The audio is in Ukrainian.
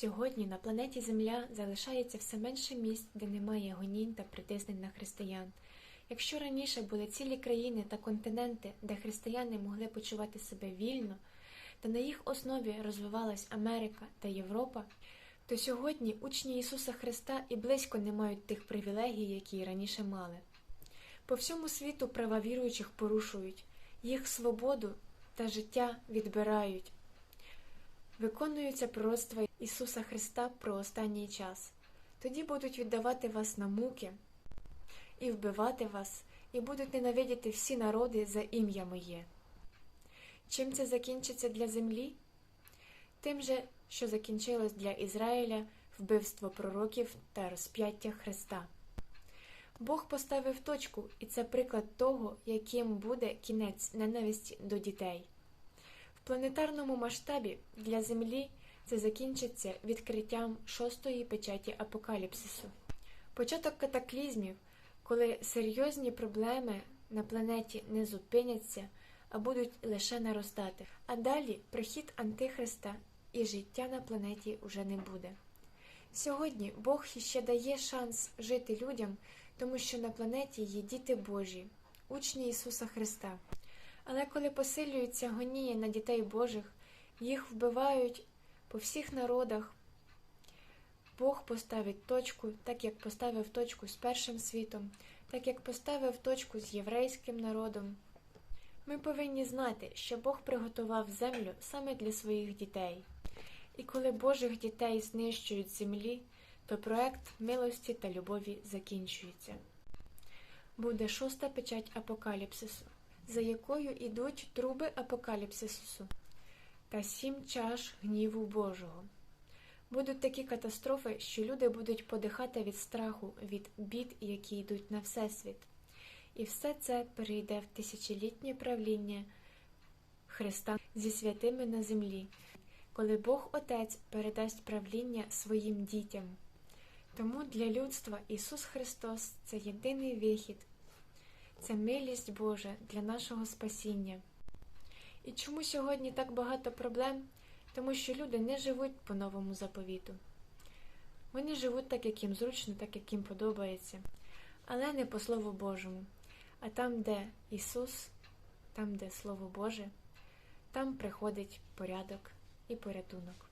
Сьогодні на планеті Земля залишається все менше місць, де немає гонінь та притиснень на християн. Якщо раніше були цілі країни та континенти, де християни могли почувати себе вільно, та на їх основі розвивалась Америка та Європа, то сьогодні учні Ісуса Христа і близько не мають тих привілегій, які раніше мали. По всьому світу права віруючих порушують, їх свободу та життя відбирають. Виконуються пророцтва Ісуса Христа про останній час. Тоді будуть віддавати вас на муки і вбивати вас, і будуть ненавидіти всі народи за ім'я моє. Чим це закінчиться для землі? Тим же, що закінчилось для Ізраїля вбивство пророків та розп'яття Христа. Бог поставив точку, і це приклад того, яким буде кінець ненависті до дітей. Планетарному масштабі для Землі це закінчиться відкриттям шостої печаті апокаліпсису. Початок катаклізмів, коли серйозні проблеми на планеті не зупиняться, а будуть лише наростати. А далі прихід Антихриста і життя на планеті уже не буде. Сьогодні Бог іще дає шанс жити людям, тому що на планеті є діти Божі, учні Ісуса Христа. Але коли посилюються гонії на дітей Божих, їх вбивають по всіх народах, Бог поставить точку, так як поставив точку з першим світом, так як поставив точку з єврейським народом. Ми повинні знати, що Бог приготував землю саме для своїх дітей. І коли Божих дітей знищують землі, то проект милості та любові закінчується. Буде шоста печать апокаліпсису, за якою ідуть труби апокаліпсису та сім чаш гніву Божого. Будуть такі катастрофи, що люди будуть подихати від страху, від бід, які йдуть на Всесвіт. І все це перейде в тисячолітнє правління Христа зі святими на землі, коли Бог Отець передасть правління своїм дітям. Тому для людства Ісус Христос це єдиний вихід, це милість Божа для нашого спасіння. І чому сьогодні так багато проблем? Тому що люди не живуть по новому заповіту. Вони живуть так, як їм зручно, так як їм подобається, але не по Слову Божому. А там, де Ісус, там, де Слово Боже, там приходить порядок і порятунок.